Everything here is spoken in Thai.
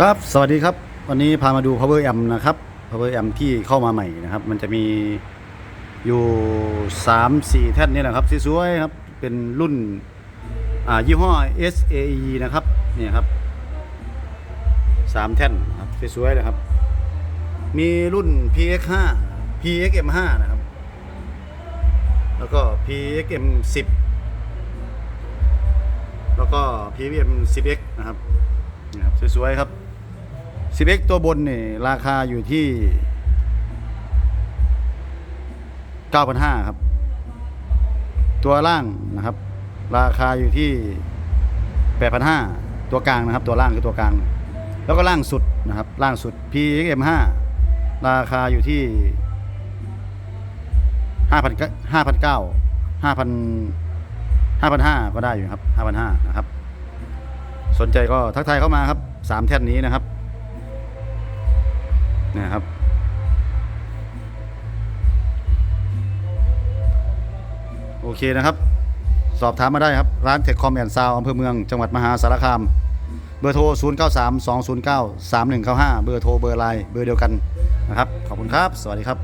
ครับสวัสดีครับ วันนี้พามาดู power amp นะครับ power amp ที่เข้ามาใหม่นะครับ มันจะมีอยู่ 3 4 แท่นนี่แหละครับสวยๆครับ เป็นรุ่นยี่ห้อ SAE นะครับนี่ครับ 3 แท่นครับสวยๆเลยครับ มีรุ่น PX5 PXM5 นะครับ แล้วก็ PXM10 แล้วก็ PXM10X นะครับนี่ครับสวยๆครับ 10x ตัวบนนี่ราคาอยู่ที่ 9,500 ครับ ตัวล่างนะครับ ราคาอยู่ที่ 8,500 ตัวกลางนะครับ ตัวล่างคือตัวกลาง แล้วก็ล่างสุดนะครับ ล่างสุด PXM5 ราคาอยู่ที่5,000 5,900 5,000 5,500 ก็ได้อยู่ครับ 5,500 นะครับ สนใจก็ทักทายเข้ามาครับสามแท่นนี้นะครับ นะครับ โอเคนะครับ สอบถามมาได้ครับ ร้านเทคคอมแอนด์ซาวอำเภอเมืองจังหวัดมหาสารคาม เบอร์โทร 0 9 3 2 0 9 3 1 9 5 เบอร์โทรเบอร์ไลน์เบอร์เดียวกันนะครับ ขอบคุณครับ สวัสดีครับ